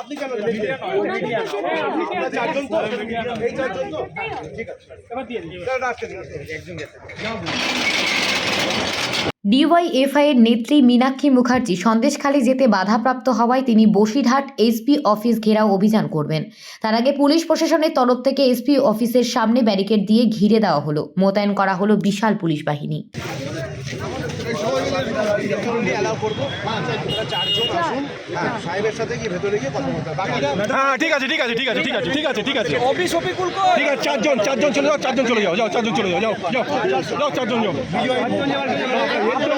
আপনি কেন চারজন তো? এই চারজন তো? ঠিক আছে। না, রাখেন, রাখেন, একজন ডিওয়াইএফআই এর নেত্রী মীনাক্ষী মুখার্জি সন্দেশখালী যেতে বাধাপ্রাপ্ত হওয়ায় তিনি বসিরহাট এসপি অফিস ঘেরাও অভিযান করবেন। তার আগে পুলিশ প্রশাসনের তরফ থেকে এসপি অফিসের সামনে ব্যারিকেড দিয়ে ঘিরে দেওয়া হলো। মোতায়েন করা হলো বিশাল পুলিশ বাহিনী। করব। চারজন আসুন। হ্যাঁ, সাহেবের সাথে গিয়ে ভেতরে গিয়ে কথা বাকিরা হ্যাঁ ঠিক আছে ঠিক আছে ঠিক আছে ঠিক আছে ঠিক আছে ঠিক আছে। অফিস অফিকুল ঠিক আছে চারজন চারজন চলে যাও চারজন চলে যাও যাও চারজন চলে যাও যাও যাও যাও চারজন যাও।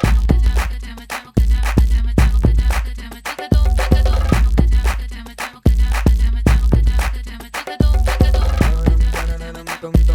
Tum, tum.